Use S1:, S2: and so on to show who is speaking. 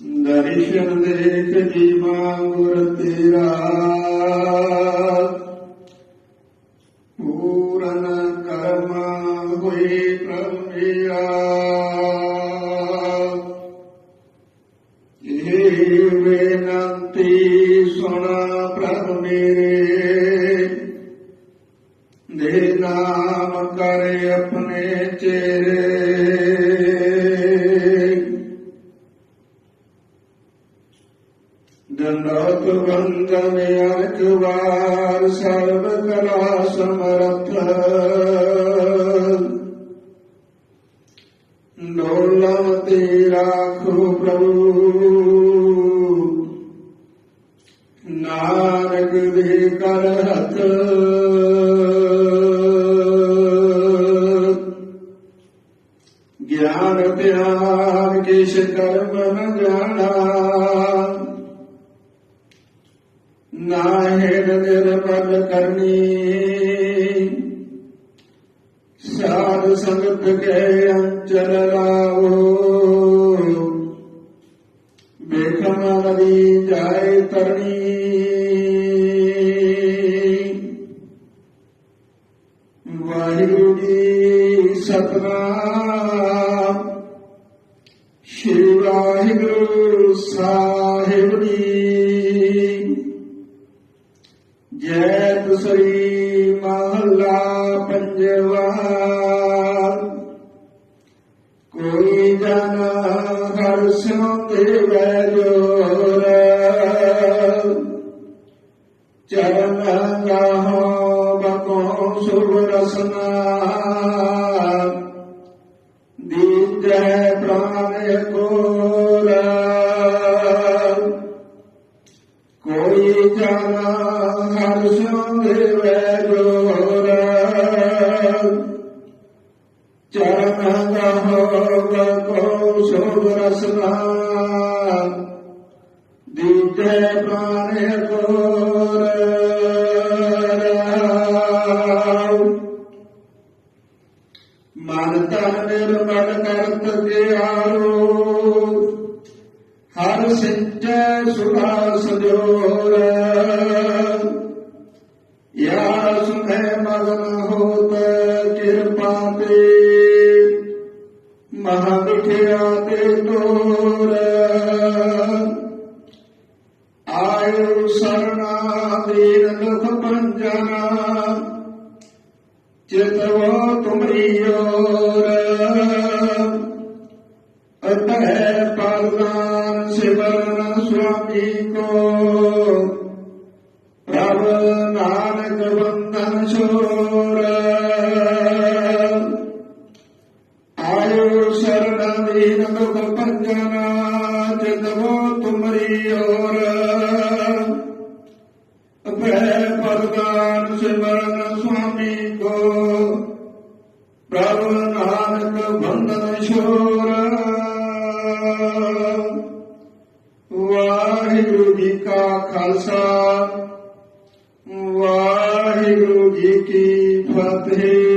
S1: ਦਰਸ਼ਨ ਦੇਖ ਜੀਵਾ ਗੁਰ ਤੇਰਾ ਪੂਰਨ ਕਰਮ ਹੋਈ ਪ੍ਰਭ ਮੇਰਾ ਇਹ ਬੇਨੰਤੀ ਸੁਣ ਪ੍ਰਭ ਮੇਰੇ ਦੇ ਨਾਮ ਕਰੇ ਆਪਣੇ ਚਿਹਰੇ ਦੰਡੋਤ ਬੰਦਨ ਅਰਕ ਵਾਰ ਸਰਬ ਕਲਾ ਸਮਰਥ ਡੋਲਮ ਤੇ ਰਾਖੋ ਪ੍ਰਭੂ ਨਾਨਕ ਦੇ ਕਰ ਹੱਥ ਗਿਆਨ ਧਿਆਨ ਕਿਛ ਕਰਮ ਨ ਜਾਣਾ ਨਾਹਿ ਨਿਰਮਲ ਕਰਨੀ। ਸਾਧ ਸੰਗਤ ਕੇ ਅੰਚਲ ਲਾਵੋ ਵੇਖਮ ਨਦੀ ਜਾਏ ਤਰਨੀ ਵਾਹਿਗੁਰੂ ਜੀ ਸਤਨਾਮ। ਸ਼੍ਰੀ ਵਾਹਿਗੁਰੂ ਸਾਹਿਬ ਜੀ ਜੈ ਤੁਸਰੀ ਪੰਜਵਾ। ਕੋਈ ਜਨ ਹਰ ਸਿਉ ਦੇਵੈ ਜੋਰ ਚਰਨ ਗਾਹੋ ਬਕੋ ਸੁਭ ਰਸਨਾ। ਦੀਜੈ ਪ੍ਰਾਨ ਕੋਰ ਹਰ ਸੰਦੇ ਵੈ ਚਰਨ ਕਹੋ ਕੋ ਸੋਗ ਰਸਨਾ ਦੀਜੈ ਪ੍ਰਾਨ ਕੋਰ ਮਨ ਤਨ ਨਿਰਮਲ ਕਰਤ ਆਰੋ ਹਰ ਸਿੰਚੈ ਸੁਖਾ ਸਜੋਰ ਯਾ ਸੁਖੈ ਮਗਨ ਹੋਤ ਕਿਰਪਾ ਤੇ ਮਹਾ ਮਿਠਿਆ ਤੇ ਤੋਰ। ਆਇਓ ਸਰਣਾ ਦੀਨ ਦੁਖ ਪੰਜਨਾ ਚਿਤਵੋ ਤੁਮਰੀ ਓਰ। ਅਤਹਿ ਸਿਮਰਨ ਸੁਆਮੀ ਕੋ ਪ੍ਰਭ ਨਾਨਕ ਬੰਧਨ ਛੋਰ ਆਇਓ ਸ਼ਰਨ ਦੀਨ ਦੁਖ ਭੰਜਨ ਜਿਤਵੋ ਤੁਮਰੀ ਓਰ ਅਤਹਿ ਪਰਦਾਨ ਸਿਮਰਨ ਸੁਆਮੀ ਕੋ ਪ੍ਰਭ ਨਾਨਕ ਬੰਧਨ ਛੋਰ ਵਾਹਿਗੁਰੂ ਜੀ ਕੀ ਫਤਿਹ।